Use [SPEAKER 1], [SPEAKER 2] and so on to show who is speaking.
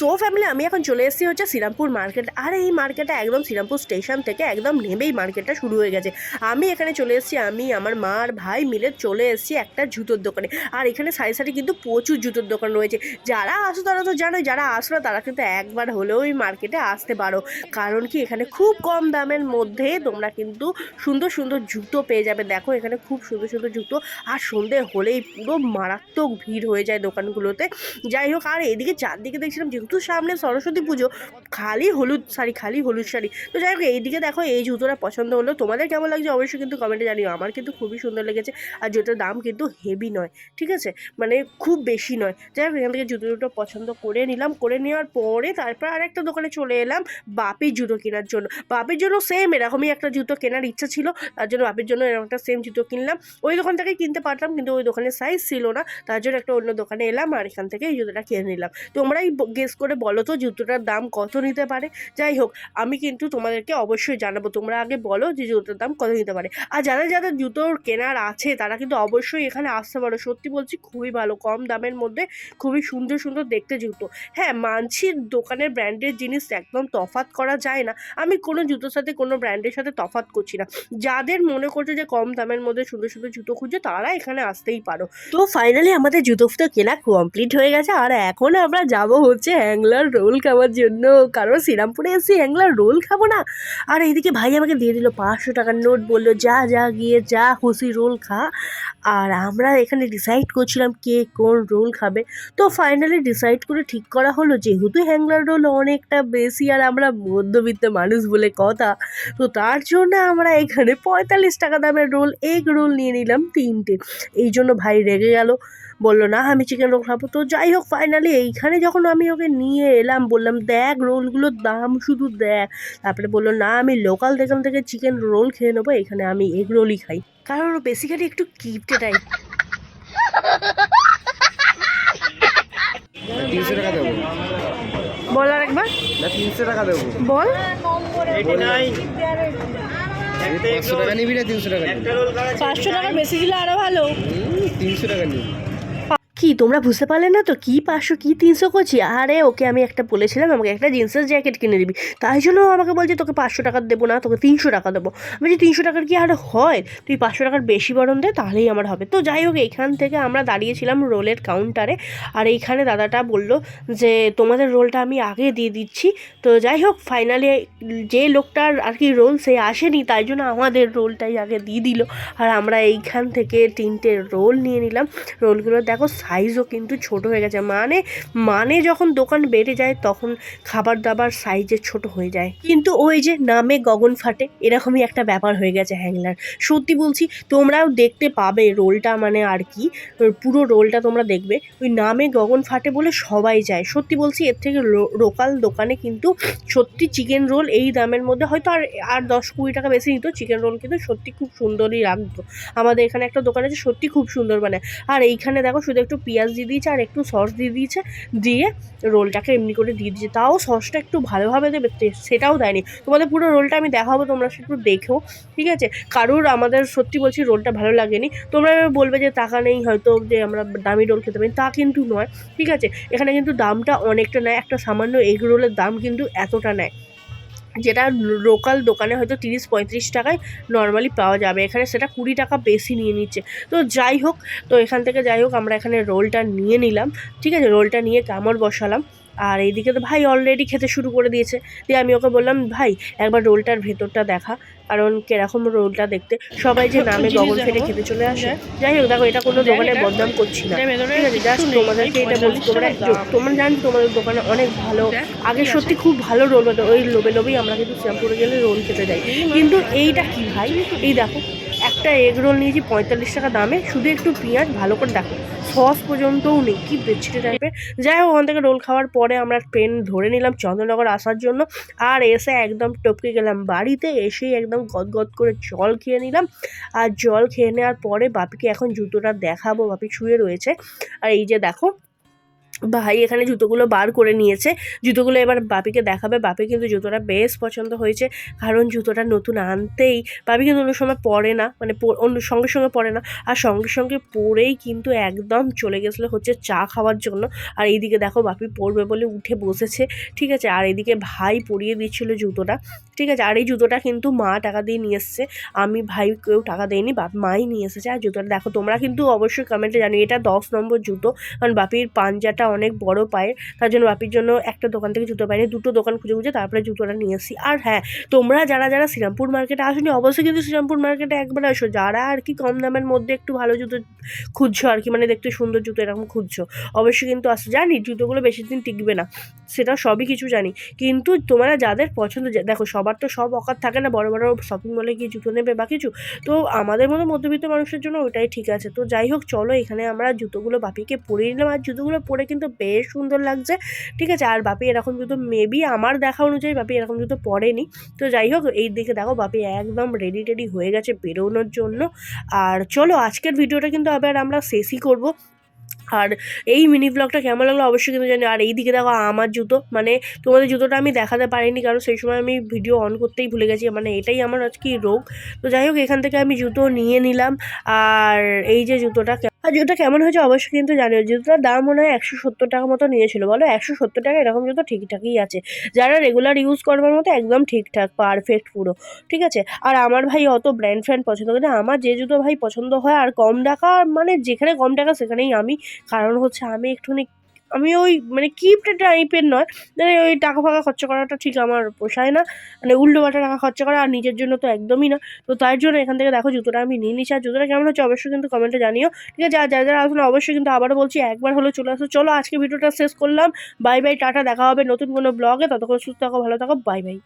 [SPEAKER 1] So family আমি এখন চলে এসেছি হচ্ছে শ্রীরামপুর মার্কেট আর, এই মার্কেটে একদম শ্রীরামপুর স্টেশন থেকে একদম নেমেই মার্কেটটা শুরু হয়ে গেছে। আমি এখানে চলে এসেছি, আমি, আমার মা আর ভাই মিলে চলে এসেছি একটা জুতোর দোকানে। আর এখানে সারি সারি কিন্তু প্রচুর জুতোর দোকান রয়েছে। যারা আসো তারা তো জানো যারা আসো না তারা কিন্তু একবার হলেও এই মার্কেটে আসতে পারো। কারণ কি, এখানে খুব কম দামের মধ্যে তোমরা কিন্তু সুন্দর সুন্দর জুতো পেয়ে যাবে। দেখো, এখানে খুব সুন্দর সুন্দর জুতো। আর সন্ধে হলেই পুরো মারাত্মক ভিড় হয়ে যায় দোকানগুলোতে। যাই হোক, আর এদিকে চারদিকে দেখছিলাম যেহেতু সামনে সরস্বতী পুজো, খালি হলুদ শাড়ি, খালি হলুদ শাড়ি। তো যাই হোক, এইদিকে দেখো এই জুতোটা পছন্দ হলো। তোমাদের কেমন লাগছে অবশ্যই কিন্তু কমেন্টে জানিও। আমার কিন্তু খুবই সুন্দর লেগেছে। আর জুতোর দাম কিন্তু হেভি নয়, ঠিক আছে? মানে খুব বেশি নয়। যাই হোক, এখান থেকে জুতো দুটো পছন্দ করে নিলাম। করে নেওয়ার পরে তারপর আরেকটা দোকানে চলে এলাম বাপির জুতো কেনার জন্য। বাপির জন্য সেম এরকমই একটা জুতো কেনার ইচ্ছা ছিল। তার জন্য বাপির জন্য এরকম একটা সেম জুতো কিনলাম। ওই দোকান থেকে কিনতে পারতাম কিন্তু ওই দোকানের সাইজ ছিল না। তার জন্য একটা অন্য দোকানে এলাম আর এখান থেকে এই জুতোটা কিনে নিলাম। তোমরাই গেস করে বলো তো জুতোটার দাম কত নিতে পারে? যাই হোক, আমি কিন্তু তোমাদেরকে অবশ্যই জানাব। তোমরা আগে বলো যে জুতোর দাম কত নিতে পারে। আর যাদের যাদের জুতোর কেনার আছে, তারা কিন্তু অবশ্যই এখানে আসতে পারো। সত্যি বলছি, খুবই ভালো, কম দামের মধ্যে খুবই সুন্দর সুন্দর দেখতে জুতো। হ্যাঁ মানছি দোকানের ব্র্যান্ডের জিনিস একদম তফাত করা যায় না। আমি কোনো জুতোর সাথে, কোনো ব্র্যান্ডের সাথে তফাত করছি না। যাদের মনে করছে যে কম দামের মধ্যে সুন্দর সুন্দর জুতো খুঁজছে, তারা এখানে আসতেই পারো। তো ফাইনালি আমাদের জুতো ফুতো কেনা কমপ্লিট হয়ে গেছে। আর এখন আমরা যাব হচ্ছে হ্যাংলার রোল খাওয়ার জন্য। কারণ শ্রীরামপুরে এসে হ্যাংলার রোল খাব না। আর এইদিকে ভাই আমাকে দিয়ে দিল পাঁচশো টাকার নোট, বলল, যা যা, গিয়ে যা খুশি রোল খা। আর আমরা এখানে ডিসাইড করছিলাম কে কোন রোল খাবে। তো ফাইনালি ডিসাইড করে ঠিক করা হলো, যেহেতু হ্যাংলার রোল অনেকটা বেশি আর আমরা মধ্যবিত্ত মানুষ বলে কথা, তো তার জন্য আমরা এখানে পঁয়তাল্লিশ টাকা দামের রোল এগ রোল নিয়ে নিলাম তিনটে। এই জন্য ভাই রেগে গেল। বলল না আমি চিকেন রোল খাব। তো যাই হোক ফাইনালি এইখানে যখন আমি ওকে নিয়ে এলাম বললাম দেখ রোলগুলোর দাম শুধু দেখ। তারপরে বলল না আমি লোকাল দোকান থেকে চিকেন রোল খেয়ে নেব এখানে আমি এগ রোলই খাই। কারণ বেসিক্যালি একটু কিপটে টাইপ
[SPEAKER 2] তিনশো টাকা দেবো।
[SPEAKER 1] বল আর একবার।
[SPEAKER 2] না তিনশো টাকা দেবো।
[SPEAKER 1] বল।
[SPEAKER 2] পাঁচশো টাকা নিবি না তিনশো টাকা
[SPEAKER 1] পাঁচশো টাকা বেশি দিলে আরও ভালো।
[SPEAKER 2] তিনশো টাকা নিবি।
[SPEAKER 1] কি, তোমরা বুঝতে পারলে না তো? কি পাঁচশো, কি তিনশো করছি? আরে, ওকে আমি একটা বলেছিলাম, আমাকে একটা জিন্সের জ্যাকেট কিনে দিবি। তাই জন্য আমাকে বলছে, তোকে পাঁচশো টাকা দেবো না, তোকে তিনশো টাকা দেবো। আমি বলছি, তিনশো টাকার কি আর হয়? তুই পাঁচশো টাকার বেশি বরণ দে, তাহলেই আমার হবে। তো যাই হোক, এখান থেকে আমরা দাঁড়িয়েছিলাম রোলের কাউন্টারে আর এইখানে দাদাটা বলল যে, তোমাদের রোলটা আমি আগে দিয়ে দিচ্ছি। তো যাই হোক ফাইনালি যে লোকটার আর কি রোল, সে আসেনি, তাই জন্য আমাদের রোলটাই আগে দিয়ে দিল। আর আমরা এইখান থেকে তিনটে রোল নিয়ে নিলাম। রোলগুলো দেখো সাইজও কিন্তু ছোট হয়ে গেছে। মানে মানে যখন দোকান বেড়ে যায় তখন খাবার দাবার সাইজে ছোট হয়ে যায়। কিন্তু ওই যে নামে গগন ফাটে, এরকমই একটা ব্যাপার হয়ে গেছে হ্যাংলার সত্যি বলছি, তোমরাও দেখতে পাবে রোলটা মানে আর কি, পুরো রোলটা তোমরা দেখবে। ওই নামে গগন ফাটে বলে সবাই যায়। সত্যি বলছি, এর থেকে লোকাল দোকানে কিন্তু সত্যি চিকেন রোল এই দামের মধ্যে হয়তো আর আর দশ কুড়ি টাকা বেশি নিত চিকেন রোল কিন্তু সত্যি খুব সুন্দরই রাখতো। আমাদের এখানে একটা দোকান আছে, সত্যি খুব সুন্দর বানায়। আর এইখানে দেখো শুধু একটু পেঁয়াজ দিয়ে দিয়েছে আর একটু সস দিয়ে দিয়েছে, দিয়ে রোলটাকে এমনি করে দিয়ে দিয়েছে। তাও সসটা একটু ভালোভাবে দেবে সেটাও দেয়নি। তোমাদের পুরো রোলটা আমি দেখাবো, তোমরা একটু দেখো, ঠিক আছে? কারুর আমাদের সত্যি বলছি রোলটা ভালো লাগেনি। তোমরা বলবে যে টাকা নেই, হয়তো যে আমরা দামি রোল খেতে পারি, তা কিন্তু নয়, ঠিক আছে? এখানে কিন্তু দামটা অনেকটা নেয়, একটা সামান্য এগ রোলের দাম কিন্তু এতটা নেয়। যেটা লোকাল দোকানে হয়তো তিরিশ, পঁয়ত্রিশ টাকায় নর্মালি পাওয়া যাবে। এখানে সেটা কুড়ি টাকা বেশি নিয়ে নিচ্ছে। তো যাই হোক, তো এখান থেকে যাই হোক, আমরা এখানে রোলটা নিয়ে নিলাম। ঠিক আছে? রোলটা নিয়ে কামড় বসালাম। আর এইদিকে তো ভাই অলরেডি খেতে শুরু করে দিয়েছে। দিয়ে আমি ওকে বললাম ভাই একবার রোলটার ভেতরটা দেখা। কারণ কীরকম রোলটা দেখতে সবাই যে নামে গগন ফেটে খেতে চলে আসে। যাই হোক দেখো এটা কোনো দোকানে বদনাম করছি না। ঠিক আছে জাস্ট তোমাদেরকে এটা বলছি তোমরা তোমরা জানি তোমাদের দোকানে অনেক ভালো আগে সত্যি খুব ভালো রোল হতো। ওই লোবে লোবেই আমরা কিন্তু শ্যামপুরে গেলে রোল খেতে যাই। কিন্তু এইটা কি ভাই? এই দেখো একটা এগ রোল নিয়েছি, পঁয়তাল্লিশ টাকা দামে। শুধু একটু পেঁয়াজ, ভালো করে দেখো সস পর্যন্তও নেই, কি বেডশিটে টাইপের যাই হোক, ওখান থেকে রোল খাওয়ার পরে আমরা ট্রেন ধরে নিলাম চন্দ্রনগর আসার জন্য। আর এসে একদম টপকে গেলাম। বাড়িতে এসেই একদম গদগদ করে জল খেয়ে নিলাম। আর জল খেয়ে নেওয়ার পরে বাপিকে এখন জুতোটা দেখাবো। বাপি শুয়ে রয়েছে। আর এই যে দেখো ভাই এখানে জুতোগুলো বার করে নিয়েছে। জুতোগুলো এবার বাপিকে দেখাবে। বাপি কিন্তু জুতোটা বেশ পছন্দ হয়েছে, কারণ জুতোটা নতুন আনতেই বাপি কিন্তু অন্য সময় পরে না মানে অন্য সঙ্গে সঙ্গে পরে না। আর সঙ্গে সঙ্গে পরেই কিন্তু একদম চলে গেছিল হচ্ছে চা খাওয়ার জন্য। আর এইদিকে দেখো বাপি পরবে বলে উঠে বসেছে, ঠিক আছে? আর এদিকে ভাই পরিয়ে দিচ্ছিল জুতোটা, ঠিক আছে? আর এই জুতোটা কিন্তু মা টাকা দিয়ে নিয়ে এসছে। আমি ভাই কেউ টাকা দেয়নি, বাপ মাই নিয়ে এসেছে। আর জুতোটা দেখো, তোমরা কিন্তু অবশ্যই কমেন্টে জানি এটা দশ নম্বর জুতো। কারণ বাপির পাঞ্জাটা অনেক বড় পায়ের, তার জন্য বাপির জন্য একটা দোকান থেকে জুতো পাইনি, দুটো দোকান খুঁজে খুঁজে তারপরে জুতোটা নিয়ে এসেছি। আর হ্যাঁ তোমরা যারা যারা শ্রীরামপুর মার্কেটে আসনি, অবশ্যই কিন্তু শ্রীরামপুর মার্কেটে একবার আসো। যারা আর কি কম দামের মধ্যে একটু ভালো জুতো খুঁজছো আর কি মানে দেখতে সুন্দর জুতো এরকম খুঁজছো, অবশ্যই কিন্তু আসো। জানি জুতোগুলো বেশি দিন টিকবে না, সেটা সবই কিছু জানি। কিন্তু তোমরা যাদের পছন্দ দেখো সবার তো সব অকার থাকে না, বড় বড় শপিং মলে গিয়ে জুতো নেবে বা কিছু, তো আমাদের মতো মধ্যবিত্ত মানুষের জন্য ওটাই ঠিক আছে। তো যাই হোক, চলো এখানে আমরা জুতোগুলো বাপিকে পরিয়ে নিলাম। আর জুতোগুলো পরে কিন্তু বেশ সুন্দর লাগছে। ঠিক আছে, আর বাপি এরকম জুতো মেবি আমার দেখা অনুযায়ী বাপি এরকম জুতো পরেনি। তো যাই হোক, এই দিকে দেখো বাপি একদম রেডি টেডি হয়ে গেছে বেরোনোর জন্য। আর চলো, আজকের ভিডিওটা কিন্তু আবার আমরা শেষই করব। আর এই মিনি ব্লগটা কেমন লাগল অবশ্যই কিন্তু জানি আর এই দিকে দেখো আমার জুতো মানে তোমাদের জুতোটা আমি দেখাতে পারিনি, কারণ সেই সময় আমি ভিডিও অন করতেই ভুলে গেছি। মানে এটাই আমার আজকে রোগ। তো যাই হোক, এখান থেকে আমি জুতো নিয়ে নিলাম। আর এই যে জুতোটা আর জুতোটা কেমন হয়েছে অবশ্যই কিন্তু জানিও। জুতোটার দাম মনে হয় একশো সত্তর টাকা মতো নিয়েছিল, বলো? একশো সত্তর টাকা এরকম জুতো ঠিকঠাকই আছে। যারা রেগুলার ইউজ করবার মতো একদম ঠিকঠাক পারফেক্ট পুরো, ঠিক আছে? আর আমার ভাই অত ব্র্যান্ড ফ্র্যান্ড পছন্দ করে আমার যে জুতো ভাই পছন্দ হয় আর কম টাকা মানে যেখানে কম টাকা সেখানেই আমি। কারণ হচ্ছে আমি একটুখানি আমি ওই মানে কিপটা টাইপের নয়। মানে ওই টাকা ফাঁকা খরচা করাটা ঠিক আমার পোষায় না। মানে উল্টো পাল্টা টাকা খরচা করা আর নিজের জন্য তো একদমই না। তো তার জন্য এখান থেকে দেখো জুতোটা আমি নিয়ে নিচ্ছি। আর জুতোটা কেমন হচ্ছে অবশ্যই কিন্তু কমেন্টে জানিও। ঠিক আছে? আর যারা যারা আসলে অবশ্যই কিন্তু আবারও বলছি, একবার হলে চলে আসো। চলো আজকে ভিডিওটা শেষ করলাম। Bye bye tata. দেখা হবে নতুন কোনো ব্লগে ততক্ষণ সুস্থ থাকো, ভালো থাকো। Bye bye